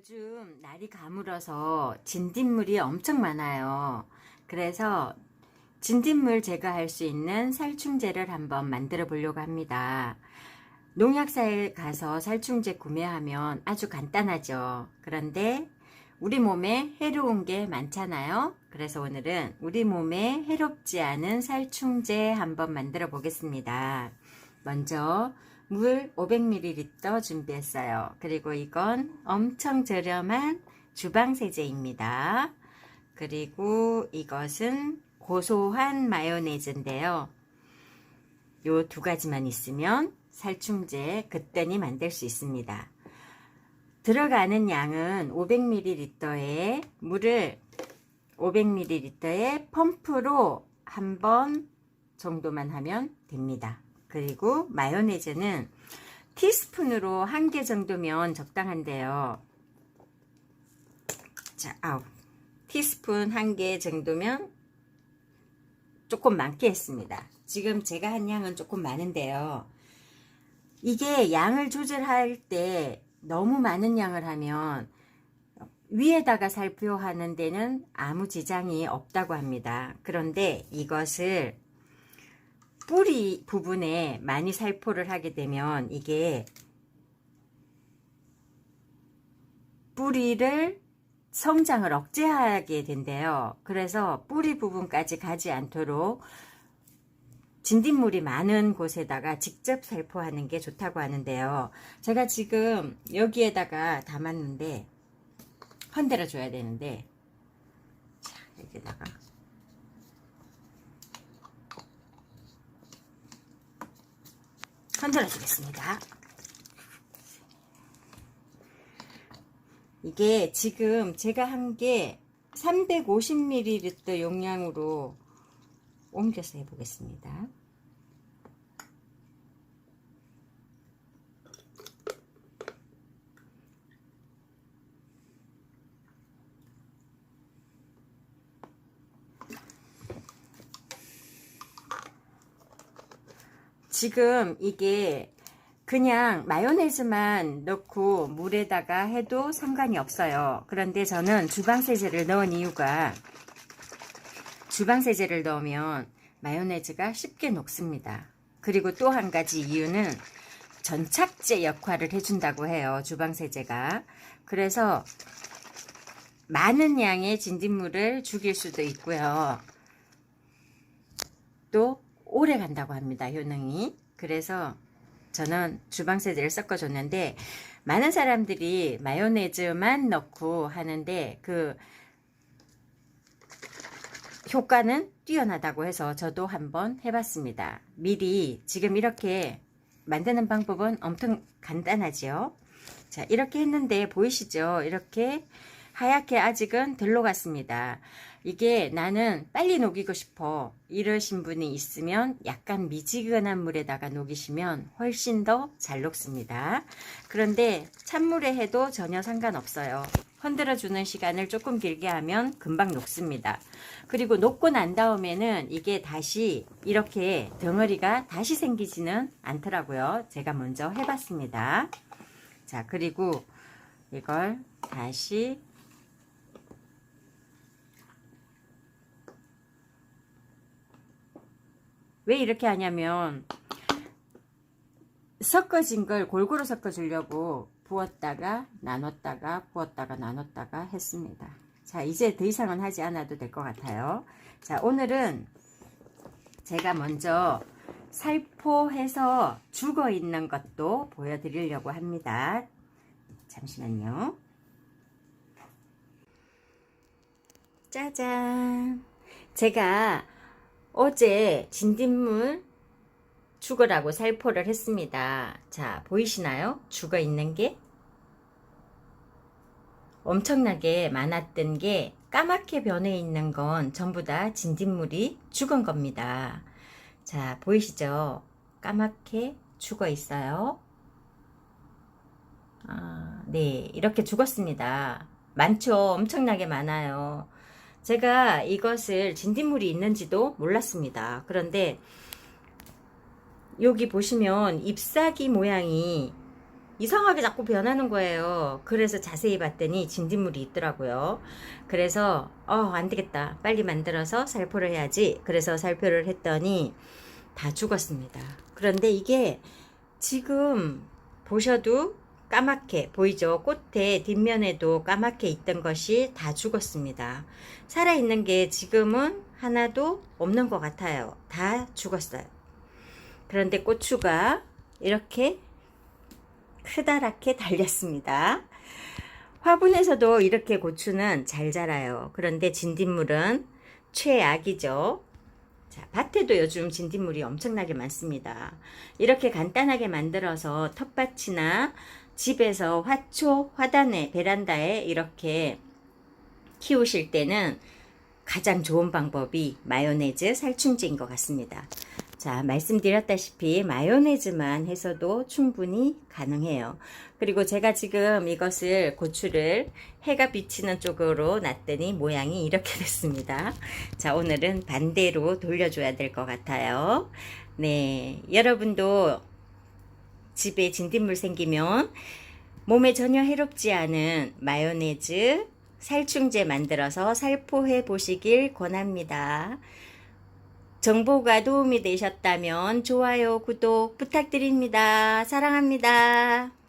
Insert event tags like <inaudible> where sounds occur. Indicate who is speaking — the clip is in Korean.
Speaker 1: 요즘 날이 가물어서 진딧물이 엄청 많아요. 그래서 진딧물 제거할 수 있는 살충제를 한번 만들어 보려고 합니다. 농약사에 가서 살충제 구매하면 아주 간단하죠. 그런데 우리 몸에 해로운 게 많잖아요. 그래서 오늘은 우리 몸에 해롭지 않은 살충제 한번 만들어 보겠습니다. 먼저 물 500ml 준비했어요. 그리고 이건 엄청 저렴한 주방세제입니다. 그리고 이것은 고소한 마요네즈인데요. 요 두 가지만 있으면 살충제 그때니 만들 수 있습니다. 들어가는 양은 500ml에 물을 500ml에 펌프로 한 번 정도만 하면 됩니다. 그리고 마요네즈는 티스푼으로 한 개 정도면 적당한데요. 자, 아우. 티스푼 한 개 정도면 조금 많게 했습니다. 지금 제가 한 양은 조금 많은데요. 이게 양을 조절할 때 너무 많은 양을 하면 위에다가 살포하는 데는 아무 지장이 없다고 합니다. 그런데 이것을 뿌리 부분에 많이 살포를 하게 되면 이게 뿌리를 성장을 억제하게 된대요. 그래서 뿌리 부분까지 가지 않도록 진딧물이 많은 곳에다가 직접 살포하는 게 좋다고 하는데요. 제가 지금 여기에다가 담았는데 흔들어 줘야 되는데 자, 여기다가 흔들어 주겠습니다. 이게 지금 제가 한 게 350ml 용량으로 옮겨서 해보겠습니다. 지금 이게 그냥 마요네즈만 넣고 물에다가 해도 상관이 없어요. 그런데 저는 주방세제를 넣은 이유가 주방세제를 넣으면 마요네즈가 쉽게 녹습니다. 그리고 또 한 가지 이유는 전착제 역할을 해준다고 해요. 주방세제가. 그래서 많은 양의 진딧물을 죽일 수도 있고요. 또 오래 간다고 합니다. 효능이. 그래서 저는 주방세제를 섞어줬는데 많은 사람들이 마요네즈만 넣고 하는데 그 효과는 뛰어나다고 해서 저도 한번 해봤습니다. 미리 지금 이렇게 만드는 방법은 엄청 간단하지요. 자 이렇게 했는데 보이시죠? 이렇게 하얗게 아직은 덜 녹았습니다. 이게 나는 빨리 녹이고 싶어 이러신 분이 있으면 약간 미지근한 물에다가 녹이시면 훨씬 더 잘 녹습니다. 그런데 찬물에 해도 전혀 상관없어요. 흔들어 주는 시간을 조금 길게 하면 금방 녹습니다. 그리고 녹고 난 다음에는 이게 다시 이렇게 덩어리가 다시 생기지는 않더라고요. 제가 먼저 해봤습니다. 자, 그리고 이걸 다시 왜 이렇게 하냐면 섞어진 걸 골고루 섞어 주려고 부었다가 나눴다가 부었다가 나눴다가 했습니다. 자 이제 더 이상은 하지 않아도 될 것 같아요. 자 오늘은 제가 먼저 살포해서 죽어 있는 것도 보여드리려고 합니다. 잠시만요. 짜잔. 제가 어제 진딧물 죽어라고 살포를 했습니다. 자, 보이시나요? 죽어 있는 게? 엄청나게 많았던 게 까맣게 변해 있는 건 전부 다 진딧물이 죽은 겁니다. 자, 보이시죠? 까맣게 죽어 있어요. 아, 네, 이렇게 죽었습니다. 많죠? 엄청나게 많아요. 제가 이것을 진딧물이 있는지도 몰랐습니다. 그런데 여기 보시면 잎사귀 모양이 이상하게 자꾸 변하는 거예요. 그래서 자세히 봤더니 진딧물이 있더라고요. 그래서 어, 안 되겠다. 빨리 만들어서 살포를 해야지. 그래서 살포를 했더니 다 죽었습니다. 그런데 이게 지금 보셔도 까맣게 보이죠? 꽃의 뒷면에도 까맣게 있던 것이 다 죽었습니다. 살아있는 게 지금은 하나도 없는 것 같아요. 다 죽었어요. 그런데 고추가 이렇게 크다랗게 달렸습니다. 화분에서도 이렇게 고추는 잘 자라요. 그런데 진딧물은 최악이죠. 자, 밭에도 요즘 진딧물이 엄청나게 많습니다. 이렇게 간단하게 만들어서 텃밭이나 집에서 화초, 화단에, 베란다에 이렇게 키우실 때는 가장 좋은 방법이 마요네즈 살충제인 것 같습니다. 자, 말씀드렸다시피 마요네즈만 해서도 충분히 가능해요. 그리고 제가 지금 이것을 고추를 해가 비치는 쪽으로 놨더니 모양이 이렇게 <laughs> 됐습니다. 자, 오늘은 반대로 돌려줘야 될 것 같아요. 네, 여러분도 집에 진딧물 생기면 몸에 전혀 해롭지 않은 마요네즈 살충제 만들어서 살포해 보시길 권합니다. 정보가 도움이 되셨다면 좋아요, 구독 부탁드립니다. 사랑합니다.